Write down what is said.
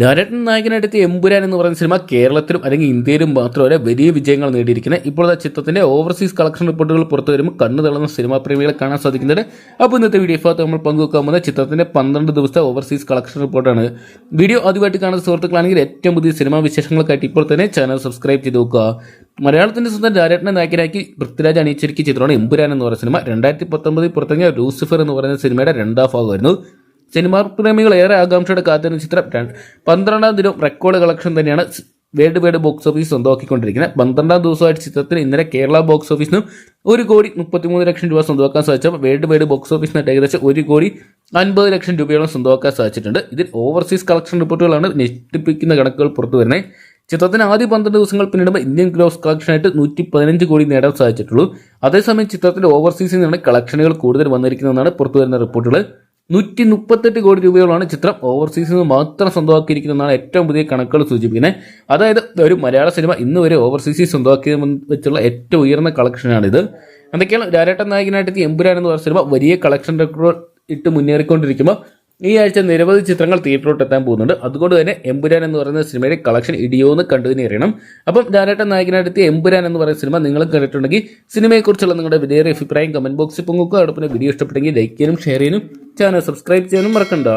ധാരട്ടൻ നായകനായിട്ട് എമ്പുരാൻ എന്ന് പറയുന്ന സിനിമ കേരളത്തിലും അല്ലെങ്കിൽ ഇന്ത്യയിലും മാത്രമല്ല വലിയ വിജയങ്ങൾ നേടിയിരിക്കുന്നത് ഇപ്പോൾ ആ ചിത്രത്തിന്റെ ഓവർസീസ് കളക്ഷൻ റിപ്പോർട്ടുകൾ പുറത്തു വരുമ്പോൾ കണ്ണു തള്ളുന്ന സിനിമാ പ്രേമികളെ കാണാൻ സാധിക്കുന്നുണ്ട്. അപ്പോൾ ഇന്നത്തെ വീഡിയോ ഭാഗത്ത് നമ്മൾ പങ്കുവെക്കാൻ പോകുന്ന ചിത്രത്തിന്റെ പന്ത്രണ്ട് ദിവസത്തെ ഓവർസീസ് കളക്ഷൻ റിപ്പോർട്ടാണ് വീഡിയോ ആദ്യമായിട്ട് കാണുന്ന സുഹൃത്തുക്കളാണെങ്കിൽ ഏറ്റവും പുതിയ സിനിമാ വിശേഷങ്ങൾക്കായിട്ട് ഇപ്പോൾ തന്നെ ചാനൽ സബ്സ്ക്രൈബ് ചെയ്ത് നോക്കുക. മലയാളത്തിന്റെ സ്വന്തം ഡയറക്ടർ നായകനാക്കി പൃഥ്വിരാജ് അണിയിച്ചിരിക്കുന്ന ചിത്രമാണ് എമ്പുരാൻ എന്ന് പറയുന്ന സിനിമ. രണ്ടായിരത്തി പത്തൊമ്പതിൽ പുറത്തിറങ്ങിയ ലൂസിഫർ എന്ന് പറയുന്ന സിനിമയുടെ രണ്ടാം ഭാഗമായിരുന്നു. സിനിമാ പ്രേമികൾ ഏറെ ആകാംക്ഷയുടെ കാത്തിരുന്ന ചിത്രം പന്ത്രണ്ടാം ദിനം റെക്കോർഡ് കളക്ഷൻ തന്നെയാണ് വേൾഡ് വൈഡ് ബോക്സ് ഓഫീസ് സ്വന്തമാക്കിക്കൊണ്ടിരിക്കുന്നത്. പന്ത്രണ്ടാം ദിവസമായിട്ട് ചിത്രത്തിന് ഇന്നലെ കേരള ബോക്സ് ഓഫീസിന് ഒരു കോടി മുപ്പത്തിമൂന്ന് ലക്ഷം രൂപ സ്വന്തമാക്കാൻ സാധിച്ചപ്പോൾ വേൾഡ് വൈഡ് ബോക്സ് ഓഫീസിനായിട്ട് ഏകദേശം ഒരു കോടി അൻപത് ലക്ഷം രൂപയോളം സ്വന്തമാക്കാൻ സാധിച്ചിട്ടുണ്ട്. ഇതിൽ ഓവർസീസ് കളക്ഷൻ റിപ്പോർട്ടുകളാണ് ഞെട്ടിപ്പിക്കുന്ന കണക്കുകൾ പുറത്തു വരുന്നത് ചിത്രത്തിന് ആദ്യ പന്ത്രണ്ട് ദിവസങ്ങൾ പിന്നിടുമ്പോൾ ഇന്ത്യൻ ഗ്രോസ് കളക്ഷനായിട്ട് നൂറ്റി പതിനഞ്ച് കോടി നേടാൻ സാധിച്ചിട്ടുള്ളൂ. അതേസമയം ചിത്രത്തിൽ ഓവർസീസിൽ നിന്നാണ് കളക്ഷനുകൾ കൂടുതൽ വന്നിരിക്കുന്നതെന്നാണ് പുറത്തുവരുന്ന റിപ്പോർട്ടുകൾ നൂറ്റി മുപ്പത്തെട്ട് കോടി രൂപയോളാണ് ചിത്രം ഓവർസീസിൽ നിന്ന് മാത്രം സ്വന്തമാക്കിയിരിക്കുന്നതെന്നാണ് ഏറ്റവും പുതിയ കണക്കുകൾ സൂചിപ്പിക്കുന്നത്. അതായത് ഒരു മലയാള സിനിമ ഇന്ന് വരെ ഓവർസീസിൽ സ്വന്തമാക്കിയത് വെച്ചുള്ള ഏറ്റവും ഉയർന്ന കളക്ഷനാണിത് എന്തൊക്കെയാണ്? രാരേട്ടൻ നായകനായിട്ട് എമ്പുരാൻ എന്ന് പറഞ്ഞ സിനിമ വലിയ കളക്ഷൻ റെക്കോർഡ് ഇട്ട് മുന്നേറിക്കൊണ്ടിരിക്കുമ്പോൾ ഈ ആഴ്ച നിരവധി ചിത്രങ്ങൾ തിയേറ്ററിലോട്ട് എത്താൻ പോകുന്നുണ്ട്. അതുകൊണ്ട് തന്നെ എമ്പുരാൻ എന്ന് പറയുന്ന സിനിമയുടെ കളക്ഷൻ ഇടിയോന്ന് കണ്ടു തന്നെ അറിയണം. അപ്പം ധാരാട്ട നായകനായിട്ട് എമ്പുരാൻ എന്ന് പറയുന്ന സിനിമ നിങ്ങൾ കണ്ടിട്ടുണ്ടെങ്കിൽ സിനിമയെക്കുറിച്ചുള്ള നിങ്ങളുടെ വിലയേറിയ അഭിപ്രായം കമന്റ് ബോക്സിൽ പൊങ്ങുക്കുക അതോടൊപ്പം വീഡിയോ ഇഷ്ടപ്പെട്ടെങ്കിൽ ലൈക്ക് ചെയ്യാനും ഷെയർ ചെയ്യാനും ചാനൽ സബ്സ്ക്രൈബ് ചെയ്യാനും മറക്കണ്ട.